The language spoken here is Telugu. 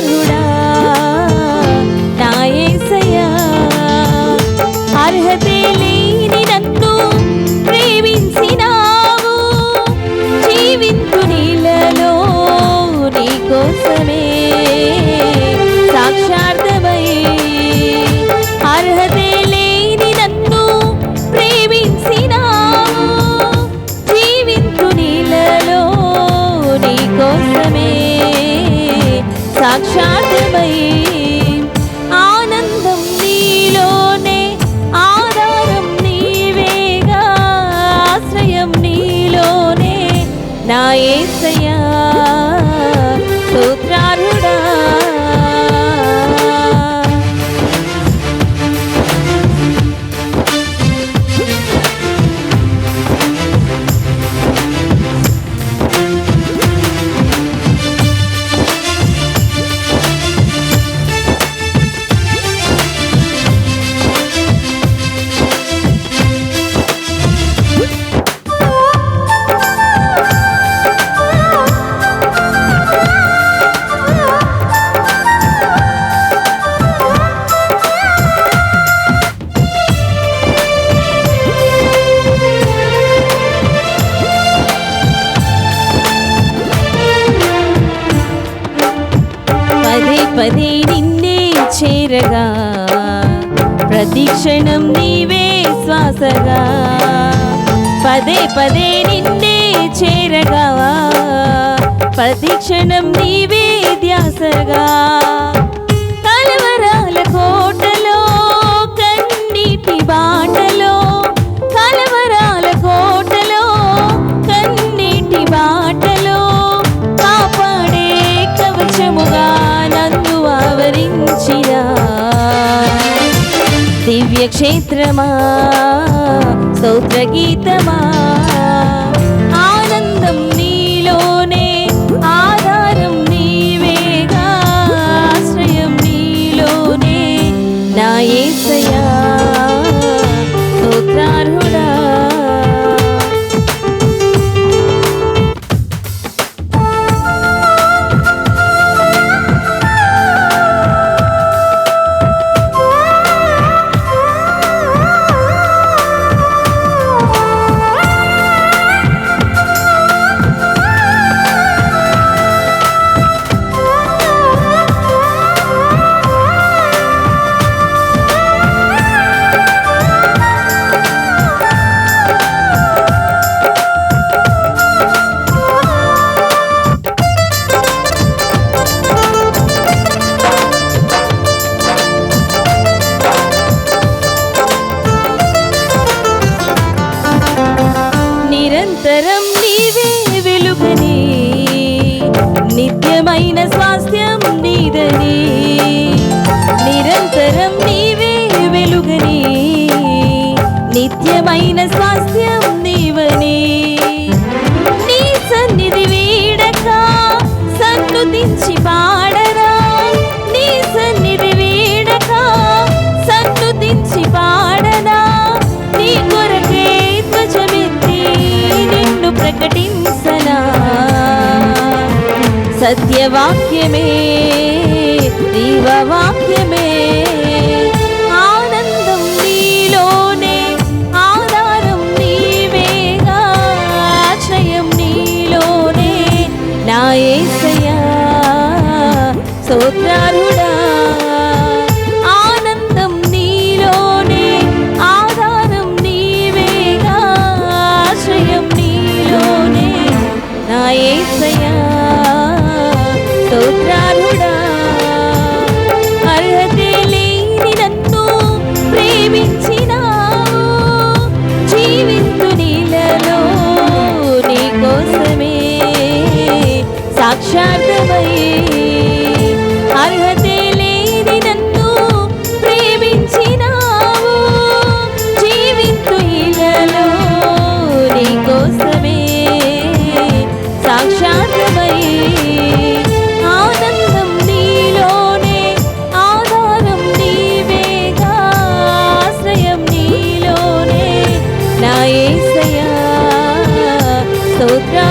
ధన్యురాలుడా నాయసయ్యా అర్హతే లేని నన్ను ప్రేమించినావు. జీవింతు నీళ్ళలో నీకోసమే సాక్షాత్ పదే నిన్నే చేరగా ప్రతిక్షణం నీవే శ్వాసగా పదే పదే నిన్నే చేరగా ప్రతిక్షణం నీవే ధ్యాసగా క్షేత్రమా? స్తోత్రగీతమా ఆనందం నీలోనే ఆధారం నీవేగా ఆశ్రయం నీలోనే. నా ఏసయా నీదని నిత్యమైన స్వాస్థ్యం నీదని నిరంతరం నీవే వెలుగని నిత్యమైన స్వాస్థ్యం സത്യവാക്യമേ. Tự down.